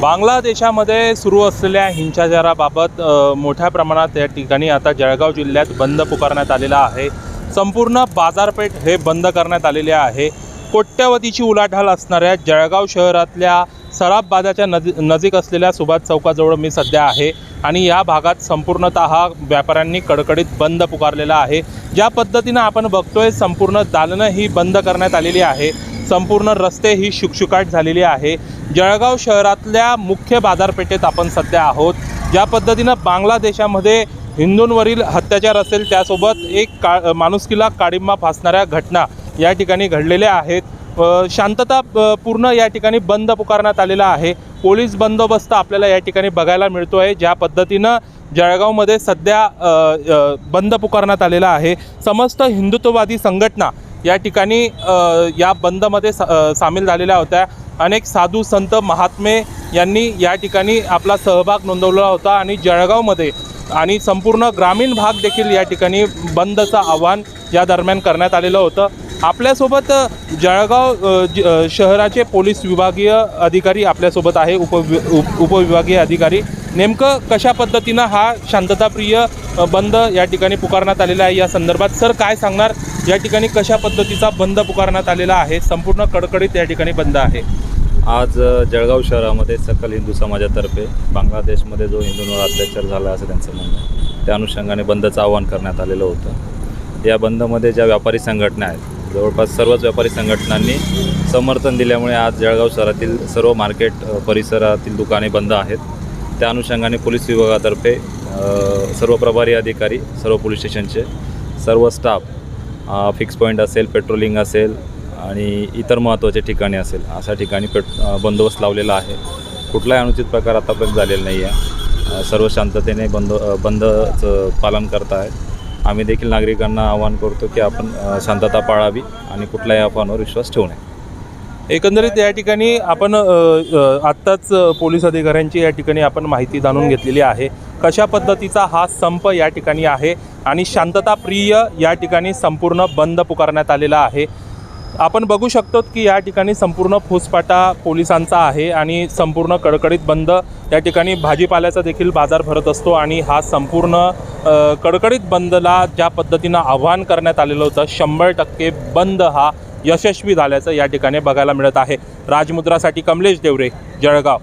बांगलादेशामध्ये सुरू असलेल्या हिंसाचाराबाबत मोठ्या प्रमाणात या ठिकाणी आता जळगाव जिल्ह्यात बंद पुकारण्यात आलेला आहे. संपूर्ण बाजारपेठ हे बंद करण्यात आलेले आहे. कोट्यवधीची उलाढाल असणाऱ्या जळगाव शहरातल्या सराफ बाजाच्या नजीक असलेल्या सुभाष चौकाजवळ मी सध्या आहे आणि या भागात संपूर्णतः व्यापाऱ्यांनी कडकडीत बंद पुकारलेला आहे. ज्या पद्धतीनं आपण बघतोय संपूर्ण दालनं ही बंद करण्यात आलेली आहे. संपूर्ण रस्ते ही शुकशुकाट झालेली आहे. जळगाव शहरातल्या मुख्य बाजारपेठेत आपण सध्या आहोत. ज्या पद्धतीनं बांगलादेशामध्ये हिंदूंवरील अत्याचार असेल त्यासोबत एक का माणुसकीला काळिंबा फासणाऱ्या घटना या ठिकाणी घडलेल्या आहेत. शांतता पूर्ण या ठिकाणी बंद पुकारण्यात आलेला आहे. पोलीस बंदोबस्त आपल्याला या ठिकाणी बघायला मिळतो आहे ज्या पद्धतीनं जळगावमध्ये सध्या बंद पुकारण्यात आलेला आहे. समस्त हिंदुत्ववादी संघटना या ठिकाणी या बंदमध्ये सा सामील झालेल्या होत्या. अनेक साधू संत महात्मे यांनी या ठिकाणी आपला सहभाग नोंदवला होता आणि जळगावमध्ये आणि संपूर्ण ग्रामीण भाग देखील या ठिकाणी बंदचं आव्हान या दरम्यान करण्यात आलेलं होतं. आपल्यासोबत जळगाव ज- शहराचे पोलीस विभागीय अधिकारी आपल्यासोबत आहे उप उप उपविभागीय अधिकारी. नेमकं कशा पद्धतीनं हा शांतताप्रिय बंद या ठिकाणी पुकारण्यात आलेला आहे या संदर्भात? सर काय सांगणार? या ठिकाणी कशा पद्धतीचा बंद पुकारण्यात आलेला आहे? संपूर्ण कडकडीत या ठिकाणी बंद आहे. आज जळगाव शहरामध्ये सकल हिंदू समाजातर्फे बांगलादेशमध्ये जो हिंदूंवर अत्याचार झाला असं त्यांचं म्हणणं आहे. त्या अनुषंगाने बंदचं आवाहन करण्यात आलेलं होतं. या बंदमध्ये ज्या व्यापारी संघटना आहेत जवळपास सर्वच व्यापारी संघटनांनी समर्थन दिल्यामुळे आज जळगाव शहरातील सर्व मार्केट परिसरातील दुकाने बंद आहेत. त्या अनुषंगाने पोलीस विभागातर्फे सर्व प्रभारी अधिकारी सर्व पोलीस स्टेशनचे सर्व स्टाफ फिक्स पॉईंट असेल पेट्रोलिंग असेल आणि इतर महत्त्वाचे ठिकाणी असेल अशा ठिकाणी पेट बंदोबस्त लावलेला आहे. कुठलाही अनुचित प्रकार आतापर्यंत झालेला नाही आहे. सर्व शांततेने बंद बंदचं पालन करत आहेत आम्ही देखील नागरिकांना आवाहन करतो की आपण शांतता पाळावी आणि कुठल्याही अफवांवर विश्वास ठेवू नये. एकंदरीत या ठिकाणी आपण आत्ताच पोलीस अधिकाऱ्यांची या ठिकाणी आपण माहिती जाणून घेतलेली आहे. कशा पद्धतीचा हा संप या ठिकाणी आहे आणि शांतताप्रिय या ठिकाणी संपूर्ण बंद पुकारण्यात आलेला आहे. आपण बघू शकतो की या ठिकाणी संपूर्ण फुसपाटा पोलिसांचा आहे आणि संपूर्ण कडकडीत बंद या ठिकाणी भाजीपाल्याचा देखील बाजार भरत असतो आणि हा संपूर्ण कडकडीत बंदला ज्या पद्धतीनं आव्हान करण्यात आलेलं होतं शंभर टक्के बंद हा यशस्वी झाल्याचं या ठिकाणी बघायला मिळत आहे. राजमुद्रासाठी कमलेश देवरे जळगाव.